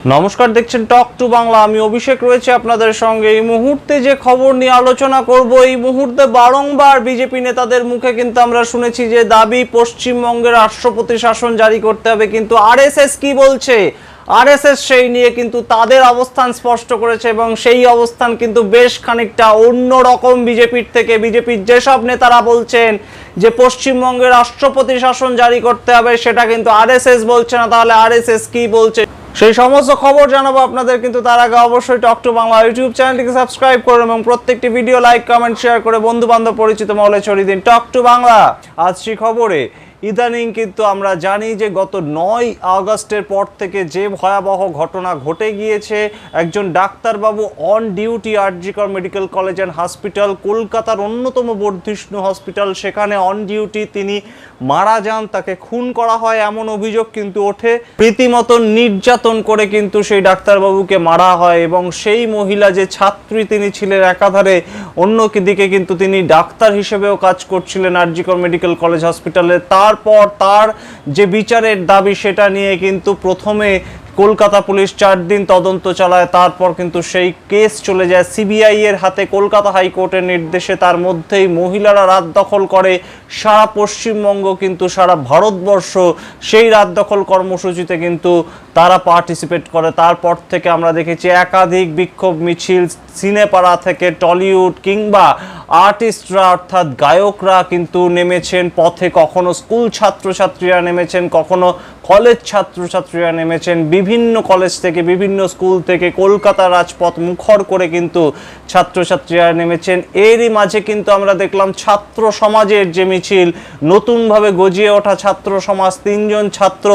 নমস্কার, দেখছেন টক টু বাংলা। আমি অভিষেক রয়েছে আপনাদের সঙ্গে। এই মুহূর্তে যে খবর নিয়ে আলোচনা করব, এই মুহূর্তে বারংবার বিজেপি নেতাদের মুখে কিন্তু আমরা শুনেছি যে দাবি, পশ্চিমবঙ্গের রাষ্ট্রপতি শাসন জারি করতে হবে। কিন্তু আরএসএস কি বলছে? আরএসএস সেই নিয়ে কিন্তু তাদের অবস্থান স্পষ্ট করেছে এবং সেই অবস্থান কিন্তু বেশ খানিকটা অন্য রকম বিজেপির থেকে। বিজেপির যেসব নেতারা বলছেন যে পশ্চিমবঙ্গে রাষ্ট্রপতি শাসন জারি করতে হবে, সেটা কিন্তু আরএসএস বলছে না। তাহলে আরএসএস কি বলছে? সেই সমস্ত খবর জানাব আপনাদের, কিন্তু তার আগে অবশ্যই টক টু বাংলা ইউটিউব চ্যানেলটিকে সাবস্ক্রাইব করুন এবং প্রত্যেকটি ভিডিও লাইক কমেন্ট শেয়ার করে বন্ধু বান্ধব পরিচিত মহলে ছড়িয়ে দিন। টক টু বাংলা আজ সেই খবরে। ইদানিং কিন্তু আমরা জানি যে গত নয় আগস্টের পর থেকে যে ভয়াবহ ঘটনা ঘটে গিয়েছে, একজন ডাক্তারবাবু on duty RG Kar medical college and hospital কলকাতার অন্যতম বর্ধিষ্ণু হসপিটাল সেখানে অন ডিউটি তিনি মারা যান, তাকে খুন করা হয় এমন অভিযোগ কিন্তু ওঠে। রীতিমতো নির্যাতন করে কিন্তু সেই ডাক্তারবাবুকে মারা হয় এবং সেই মহিলা যে ছাত্রী তিনি ছিলেন একাধারে অন্য দিকে কিন্তু তিনি ডাক্তার হিসেবেও কাজ করছিলেন আরজিকর মেডিকেল কলেজ হসপিটালে তারপর তার যে বিচারের দাবি সেটা নিয়ে কিন্তু প্রথমে কলকাতা পুলিশ চার দিন তদন্ত চালায়, তারপর কিন্তু সেই কেস চলে যায় সিবিআই এর হাতে। কলকাতা হাইকোর্টের নির্দেশে তার মধ্যেই মহিলারা রাত দখল করে, সারা পশ্চিমবঙ্গ কিন্তু, সারা ভারতবর্ষ সেই রাত দখল কর্মসূচিতে কিন্তু তারা পার্টিসিপেট করে। তারপর থেকে আমরা দেখেছি একাধিক বিক্ষোভ মিছিল, সিনেপাড়া থেকে টলিউড কিংবা আর্টিস্টরা অর্থাৎ গায়করা কিন্তু নেমেছেন পথে। কখনো স্কুল ছাত্রছাত্রীরা নেমেছেন, কখনো কলেজ ছাত্রছাত্রীরা নেমেছেন। বিভিন্ন কলেজ থেকে, বিভিন্ন স্কুল থেকে কলকাতা রাজপথ মুখর করে কিন্তু ছাত্রছাত্রীরা নেমেছেন। এরই মাঝে কিন্তু আমরা দেখলাম ছাত্র সমাজের যে মিছিল, নতুনভাবে গজিয়ে ওঠা ছাত্র সমাজ, তিনজন ছাত্র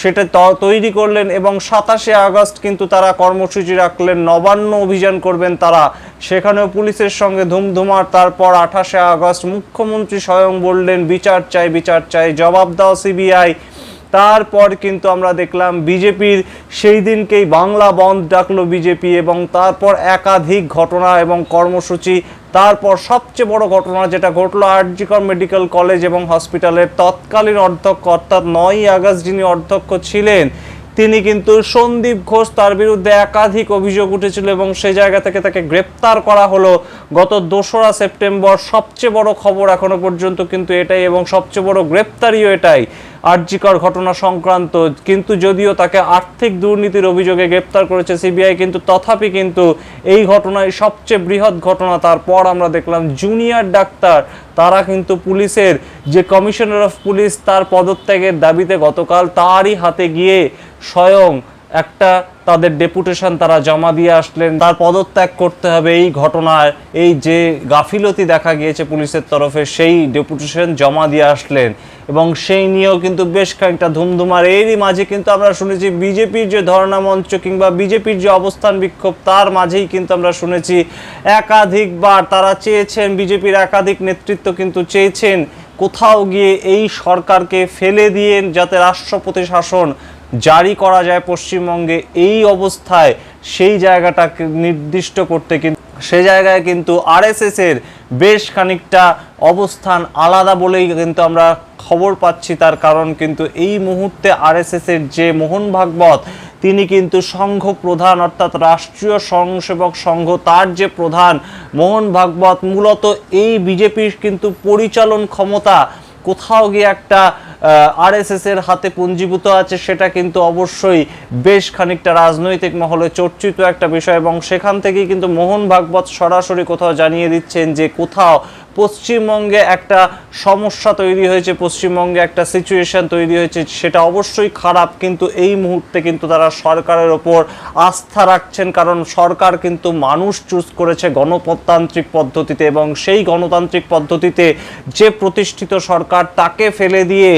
সেটা তৈরি করলেন এবং সাতাশে আগস্ট কিন্তু তারা কর্মসূচি রাখলেন। নবান্ন অভিযান করবেন তারা। সেখানেও পুলিশের সঙ্গে ধুমধুমার, তারপর আঠাশে আগস্ট মুখ্যমন্ত্রী স্বয়ং বললেন, বিচার চাই বিচার চাই। জবাব দাও সিবিআই। তারপর কিন্তু আমরা দেখলাম বিজেপির সেই দিনকেই বাংলা বন্ধ ডাকলো বিজেপি এবং তারপর একাধিক ঘটনা এবং কর্মসূচি। তারপর সবচেয়ে বড় ঘটনা যেটা ঘটলো, আরজিকর মেডিকেল কলেজ এবং হসপিটালের তৎকালীন অধ্যক্ষ, অর্থাৎ নয়ই আগস্ট যিনি অধ্যক্ষ ছিলেন তিনি কিন্তু সন্দীপ ঘোষ তার বিরুদ্ধে একাধিক অভিযোগ উঠেছিল এবং সেই জায়গা থেকে তাকে গ্রেপ্তার করা হলো। গত দোসরা সেপ্টেম্বর সবচেয়ে বড় খবর এখনও পর্যন্ত কিন্তু এটাই এবং সবচেয়ে বড় গ্রেপ্তারিও এটাই। আর্যিকর ঘটনা সংক্রান্ত, কিন্তু যদিও তাকে আর্থিক দুর্নীতির অভিযোগে গ্রেপ্তার করেছে সিবিআই, কিন্তু তথাপি কিন্তু এই ঘটনায় সবচেয়ে বৃহৎ ঘটনা তারপর আমরা দেখলাম জুনিয়র ডাক্তার, তারা কিন্তু পুলিশের যে কমিশনার অফ পুলিশ তার পদত্যাগের দাবিতে গতকাল তারই হাতে গিয়ে স্বয়ং একটা তাদের ডেপুটেশন তারা জমা দিয়ে আসলেন। তার পদত্যাগ করতে হবে এই ঘটনায়। এই যে গাফিলতি দেখা গিয়েছে পুলিশের তরফে, সেই ডেপুটেশন জমা দিয়ে আসলেন। এবং সেই নিয়েও কিন্তু বেশ খানিকটা ধুমধুমার এরই মাঝে কিন্তু আমরা শুনেছি বিজেপির যে ধর্ণা মঞ্চ কিংবা বিজেপির যে অবস্থান বিক্ষোভ, তার মাঝেই কিন্তু আমরা শুনেছি একাধিকবার তারা চেয়েছেন, বিজেপির একাধিক নেতৃত্ব কিন্তু চেয়েছেন কোথাও গিয়ে এই সরকারকে ফেলে দিয়ে যাতে রাষ্ট্রপতি শাসন জারি করা যায় পশ্চিমবঙ্গে, এই অবস্থায় সেই জায়গাটাকে নির্দিষ্ট করতে কিন্তু সে জায়গায় কিন্তু আরএসএস এর বেশ খানিকটা অবস্থান আলাদা বলেই কিন্তু আমরা খবর পাচ্ছি। তার কারণ কিন্তু এই মুহূর্তে আরএসএস এর যে মোহন ভাগবত, তিনি কিন্তু সংঘ প্রধান, অর্থাৎ রাষ্ট্রীয় স্বয়ংসেবক সংঘ, তার যে প্রধান মোহন ভাগবত, মূলত এই বিজেপির কিন্তু পরিচালন ক্ষমতা কোথাও গিয়ে একটা আরএসএস এর হাতে পুঞ্জীভূত আছে, সেটা কিন্তু অবশ্যই বেশ খানিকটা রাজনৈতিক মহলে চর্চিত একটা বিষয় এবং সেখান থেকেই কিন্তু মোহন ভাগবত সরাসরি কোথাও জানিয়ে দিচ্ছেন যে কোথাও পশ্চিমবঙ্গে একটা সমস্যা তৈরি হয়েছে, পশ্চিমবঙ্গে একটা সিচুয়েশন তৈরি হয়েছে, সেটা অবশ্যই খারাপ, কিন্তু এই মুহূর্তে কিন্তু তারা সরকারের ওপর আস্থা রাখছেন, কারণ সরকার কিন্তু মানুষ চুজ করেছে গণতান্ত্রিক পদ্ধতিতে এবং সেই গণতান্ত্রিক পদ্ধতিতে যে প্রতিষ্ঠিত সরকার তাকে ফেলে দিয়ে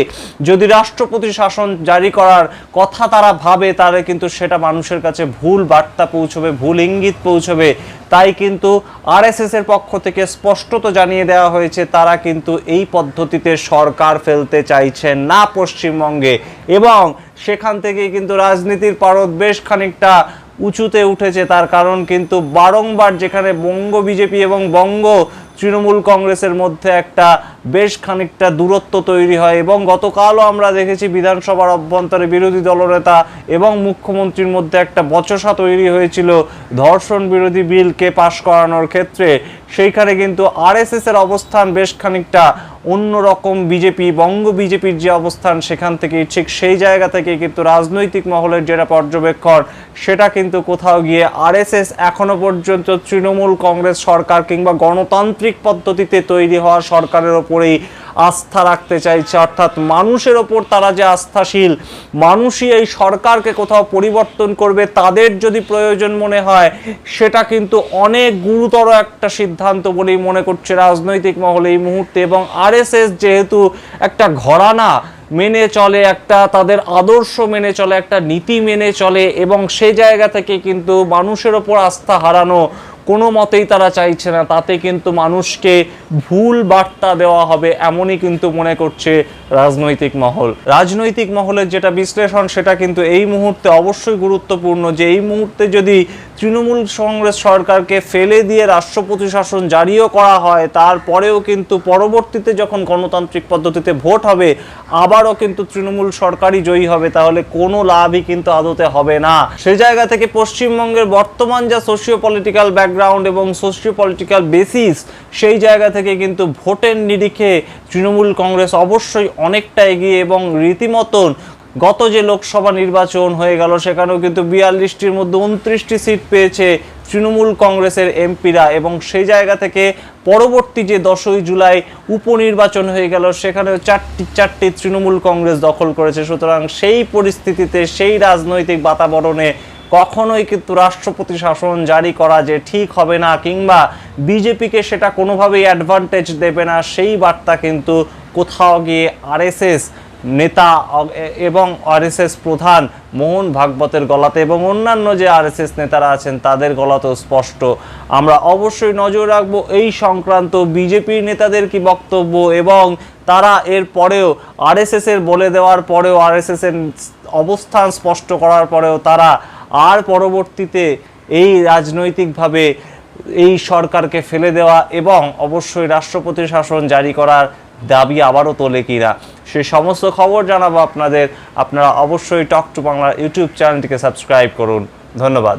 যদি রাষ্ট্রপতি শাসন জারি করার কথা তারা ভাবে, তাহলে কিন্তু সেটা মানুষের কাছে ভুল বার্তা পৌঁছবে, ভুল ইঙ্গিত পৌঁছবে। তাই কিন্তু আরএসএস এর পক্ষ থেকে স্পষ্টত জানিয়ে দেওয়া হয়েছে, তারা কিন্তু এই পদ্ধতিতে সরকার ফেলতে চাইছেন না পশ্চিমবঙ্গে। এবং সেখান থেকে কিন্তু রাজনীতির পারদ বেশ খানিকটা উঁচুতে উঠেছে, তার কারণ কিন্তু বারংবার যেখানে বঙ্গ বিজেপি এবং বঙ্গ তৃণমূল কংগ্রেসের মধ্যে একটা বেশ খানিকটা দূরত্ব তৈরি হয় এবং গতকালও আমরা দেখেছি বিধানসভার অভ্যন্তরে বিরোধী দলনেতা এবং মুখ্যমন্ত্রীর মধ্যে একটা বচসা তৈরি হয়েছিল ধর্ষণ বিরোধী বিলকে পাশ করানোর ক্ষেত্রে। সেইখানে কিন্তু আরএসএস এর অবস্থান বেশ খানিকটা অন্যরকম, বিজেপি, বঙ্গ বিজেপির যে অবস্থান সেখান থেকে ঠিক সেই জায়গা থেকে কিন্তু রাজনৈতিক মহলের যেটা পর্যবেক্ষণ, সেটা কিন্তু কোথাও গিয়ে আরএসএস এখনও পর্যন্ত তৃণমূল কংগ্রেস সরকার কিংবা গণতান্ত্রিক পদ্ধতিতে তৈরি হওয়া সরকারের ওপরেই আস্থা রাখতে চাইছে। অর্থাৎ মানুষের ওপর তারা যে আস্থাশীল, মানুষই এই সরকারকে কোথাও পরিবর্তন করবে, তাদের যদি প্রয়োজন মনে হয়, সেটা কিন্তু অনেক গুরুতর একটা সিদ্ধান্ত বলেই মনে করছে রাজনৈতিক মহলে এই মুহূর্তে। এবং আরএসএস যেহেতু একটা ঘরানা মেনে চলে, একটা তাদের আদর্শ মেনে চলে, একটা নীতি মেনে চলে, এবং সে জায়গা থেকে কিন্তু মানুষের ওপর আস্থা হারানো কোনো মতেই তারা চাইছে না। তাতে কিন্তু মানুষকে ভুল বার্তা দেওয়া হবে এমনই কিন্তু মনে করছে রাজনৈতিক মহল। রাজনৈতিক মহলের যেটা বিশ্লেষণ, সেটা কিন্তু এই মুহূর্তে অবশ্যই গুরুত্বপূর্ণ যে এই মুহূর্তে যদি তৃণমূল কংগ্রেস সরকারকে ফেলে দিয়ে রাষ্ট্রপতি শাসন জারিও করা হয়, তারপরেও কিন্তু পরবর্তীতে যখন গণতান্ত্রিক পদ্ধতিতে ভোট হবে, আবারও কিন্তু তৃণমূল সরকারই জয়ী হবে, তাহলে কোনো লাভই কিন্তু আদতে হবে না। সে জায়গা থেকে পশ্চিমবঙ্গের বর্তমান যা সোশিও পলিটিক্যাল ব্যাকগ্রাউন্ড এবং সোশিও পলিটিক্যাল বেসিস সেই জায়গা থেকে কিন্তু ভোটের নিরিখে তৃণমূল কংগ্রেস অবশ্যই অনেকটা এগিয়ে এবং রীতিমতন গত যে লোকসভা নির্বাচন হয়ে গেল, সেখানেও কিন্তু বিয়াল্লিশটির মধ্যে উনত্রিশটি সিট পেয়েছে তৃণমূল কংগ্রেসের এমপিরা এবং সেই জায়গা থেকে পরবর্তী যে দশই জুলাই উপনির্বাচন হয়ে গেল, সেখানেও চারটি চারটি তৃণমূল কংগ্রেস দখল করেছে। সুতরাং সেই পরিস্থিতিতে, সেই রাজনৈতিক বাতাবরণে কখনোই কিন্তু রাষ্ট্রপতি শাসন জারি করা যে ঠিক হবে না কিংবা বিজেপিকে সেটা কোনোভাবেই অ্যাডভান্টেজ দেবে না, সেই বার্তা কিন্তু কোথাও গিয়ে আরএসএস নেতা এবং আরএসএস প্রধান মোহন ভাগবতের গলাতে এবং অন্যান্য যে আরএসএস নেতারা আছেন তাদের গলাতেও স্পষ্ট। আমরা অবশ্যই নজর রাখব এই সংক্রান্ত বিজেপি নেতাদের কি বক্তব্য এবং তারা এর পরেও আরএসএস এর বলে দেওয়ার পরেও আরএসএস এর অবস্থান স্পষ্ট করার পরেও তারা আর পরবর্তীতে এই রাজনৈতিকভাবে এই সরকারকে ফেলে দেওয়া এবং অবশ্যই রাষ্ট্রপতি শাসন জারি করার দাবি আবারও তোলে কিনা, সে সমস্ত খবর জানাব আপনাদের। আপনারা অবশ্যই টক টু বাংলার ইউটিউব চ্যানেলটিকে সাবস্ক্রাইব করুন। ধন্যবাদ।